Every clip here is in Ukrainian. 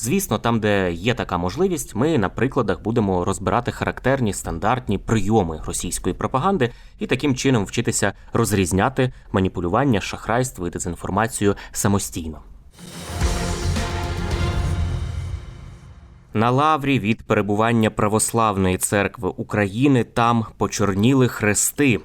Звісно, там, де є така можливість, ми на прикладах будемо розбирати характерні стандартні прийоми російської пропаганди і таким чином вчитися розрізняти маніпулювання, шахрайство і дезінформацію самостійно. На лаврі від перебування Православної церкви України там почорніли хрести.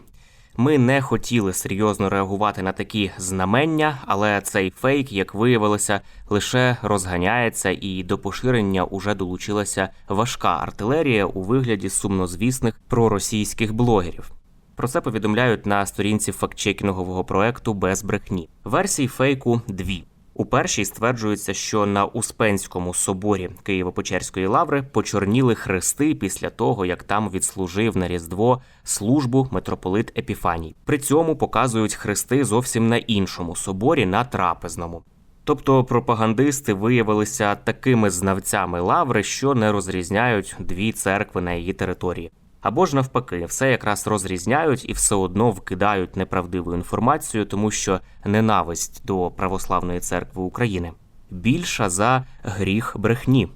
Ми не хотіли серйозно реагувати на такі знамення, але цей фейк, як виявилося, лише розганяється, і до поширення уже долучилася важка артилерія у вигляді сумнозвісних проросійських блогерів. Про це повідомляють на сторінці фактчекінгового проекту без брехні. Версій фейку дві. У першій стверджується, що на Успенському соборі Києво-Печерської лаври почорніли хрести після того, як там відслужив на Різдво службу митрополит Епіфаній. При цьому показують хрести зовсім на іншому соборі на трапезному. Тобто пропагандисти виявилися такими знавцями лаври, що не розрізняють дві церкви на її території. Або ж навпаки, все якраз розрізняють і все одно вкидають неправдиву інформацію, тому що ненависть до православної церкви України більша за гріх брехні.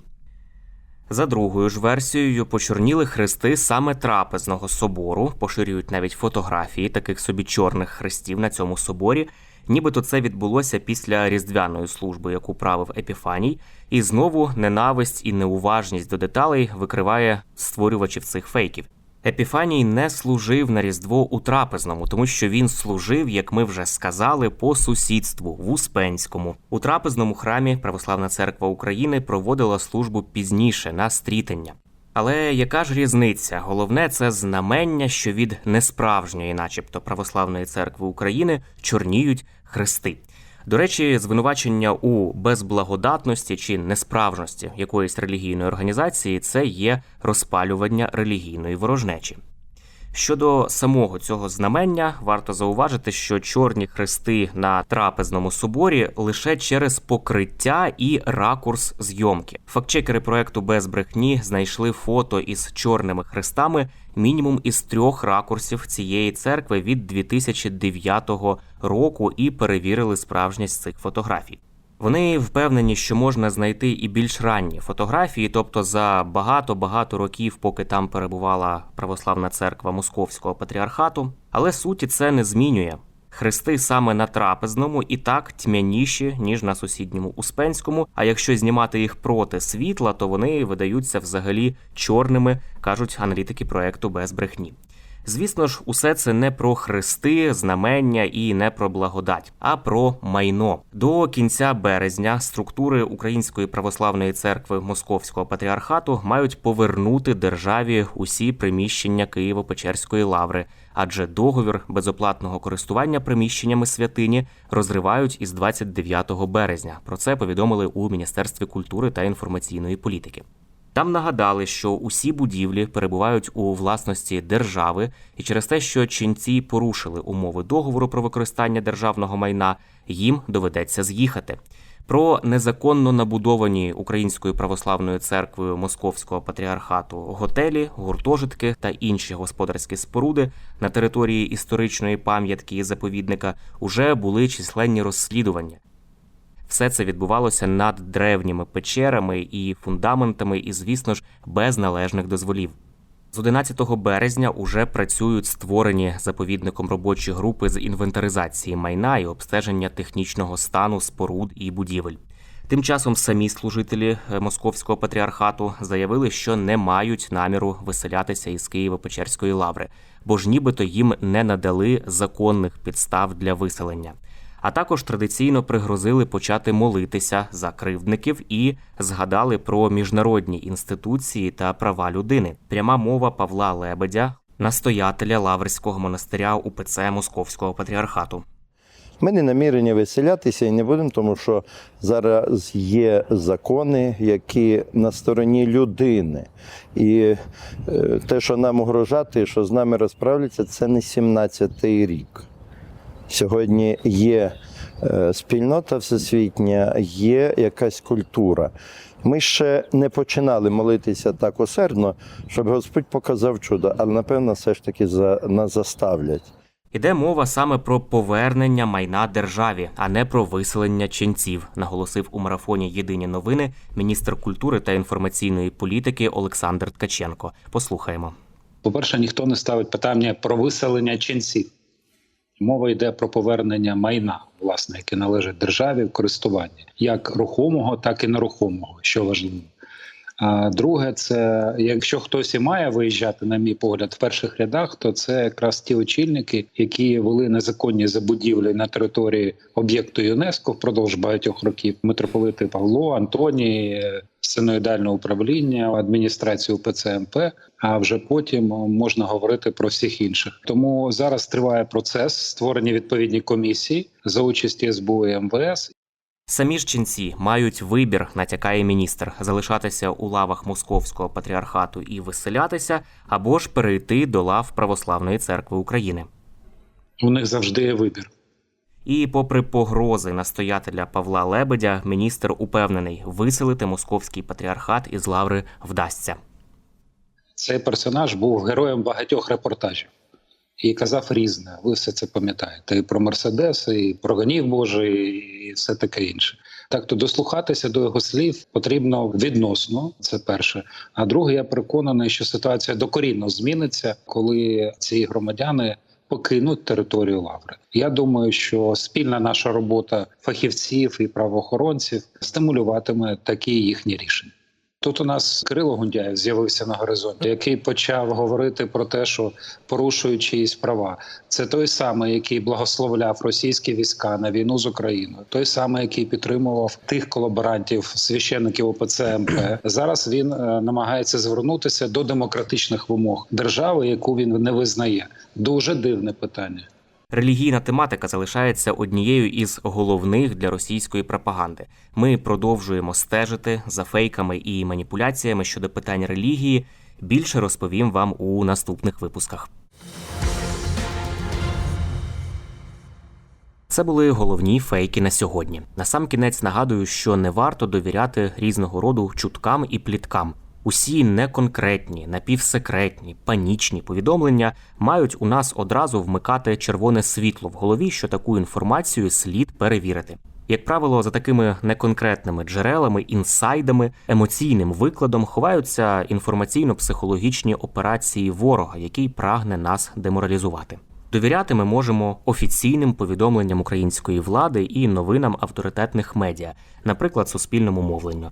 За другою ж версією, почорніли хрести саме трапезного собору, поширюють навіть фотографії таких собі чорних хрестів на цьому соборі. Нібито це відбулося після різдвяної служби, яку правив Епіфаній, і знову ненависть і неуважність до деталей викриває створювачів цих фейків. Епіфаній не служив на Різдво у трапезному, тому що він служив, як ми вже сказали, по сусідству в Успенському. У трапезному храмі Православна церква України проводила службу пізніше на стрітення. Але яка ж різниця? Головне це знамення, що від несправжньої, начебто православної церкви України, чорніють хрести. До речі, звинувачення у безблагодатності чи несправжності якоїсь релігійної організації це є розпалювання релігійної ворожнечі. Щодо самого цього знамення, варто зауважити, що чорні хрести на трапезному соборі лише через покриття і ракурс зйомки. Фактчекери проекту без брехні знайшли фото із чорними хрестами мінімум із трьох ракурсів цієї церкви від 2009 року і перевірили справжність цих фотографій. Вони впевнені, що можна знайти і більш ранні фотографії, тобто за багато-багато років, поки там перебувала православна церква Московського патріархату. Але суті це не змінює. Хрести саме на трапезному і так тьмяніші, ніж на сусідньому Успенському. А якщо знімати їх проти світла, то вони видаються взагалі чорними, кажуть аналітики проекту без брехні. Звісно ж, усе це не про хрести, знамення і не про благодать, а про майно. До кінця березня структури Української православної церкви Московського патріархату мають повернути державі усі приміщення Києво-Печерської лаври, адже договір безоплатного користування приміщеннями святині розривають із 29 березня. Про це повідомили у Міністерстві культури та інформаційної політики. Там нагадали, що усі будівлі перебувають у власності держави, і через те, що ченці порушили умови договору про використання державного майна, їм доведеться з'їхати. Про незаконно набудовані Українською православною церквою Московського патріархату готелі, гуртожитки та інші господарські споруди на території історичної пам'ятки і заповідника уже були численні розслідування. Все це відбувалося над древніми печерами і фундаментами, і, звісно ж, без належних дозволів. З 11 березня уже працюють створені заповідником робочі групи з інвентаризації майна і обстеження технічного стану споруд і будівель. Тим часом самі служителі е, московського патріархату заявили, що не мають наміру виселятися із Києво-Печерської лаври, бо ж нібито їм не надали законних підстав для виселення. А також традиційно пригрозили почати молитися за кривдників і згадали про міжнародні інституції та права людини. Пряма мова Павла Лебедя, настоятеля Лаврського монастиря УПЦ Московського патріархату. Ми не намірені виселятися і не будемо, тому що зараз є закони, які на стороні людини. І е, те, що нам угрожати, що з нами розправляться, це не 17-й рік. Сьогодні є е, спільнота всесвітня, є якась культура. Ми ще не починали молитися так усердно, щоб Господь показав чудо, але напевно все ж таки за, нас заставлять. Іде мова саме про повернення майна державі, а не про виселення ченців, наголосив у марафоні Єдині новини міністр культури та інформаційної політики Олександр Ткаченко. Послухаємо. По-перше, ніхто не ставить питання про виселення ченців. Мова йде про повернення майна, власне, яке належить державі в користуванні, як рухомого, так і нерухомого, що важливо. Друге, це якщо хтось і має виїжджати, на мій погляд, в перших рядах, то це якраз ті очільники, які вели незаконні забудівлі на території об'єкту ЮНЕСКО впродовж багатьох років. Митрополити Павло, Антоній, синоїдальне управління, адміністрацію УПЦ-МП, а вже потім можна говорити про всіх інших. Тому зараз триває процес створення відповідні комісії за участі СБУ і МВС. Самі ж ченці мають вибір, натякає міністр, залишатися у лавах московського патріархату і виселятися, або ж перейти до лав Православної церкви України. У них завжди є вибір. І, попри погрози настоятеля Павла Лебедя, міністр упевнений, виселити московський патріархат із лаври вдасться. Цей персонаж був героєм багатьох репортажів і казав різне. Ви все це пам'ятаєте. І про Мерседес, і про гонів Божий, і все таке інше. Так то дослухатися до його слів потрібно відносно. Це перше. А друге, я переконаний, що ситуація докорінно зміниться, коли ці громадяни покинуть територію лаври. Я думаю, що спільна наша робота фахівців і правоохоронців стимулюватиме такі їхні рішення. Тут у нас Кирило Гундяєв з'явився на горизонті, який почав говорити про те, що порушують чиїсь права. Це той самий, який благословляв російські війська на війну з Україною, той самий, який підтримував тих колаборантів, священників ОПЦ МП. Зараз він е, намагається звернутися до демократичних вимог держави, яку він не визнає. Дуже дивне питання. Релігійна тематика залишається однією із головних для російської пропаганди. Ми продовжуємо стежити за фейками і маніпуляціями щодо питань релігії. Більше розповім вам у наступних випусках. Це були головні фейки на сьогодні. Насамкінець нагадую, що не варто довіряти різного роду чуткам і пліткам. Усі неконкретні, напівсекретні, панічні повідомлення мають у нас одразу вмикати червоне світло в голові, що таку інформацію слід перевірити. Як правило, за такими неконкретними джерелами, інсайдами, емоційним викладом ховаються інформаційно-психологічні операції ворога, який прагне нас деморалізувати. Довіряти ми можемо офіційним повідомленням української влади і новинам авторитетних медіа, наприклад, суспільному мовленню.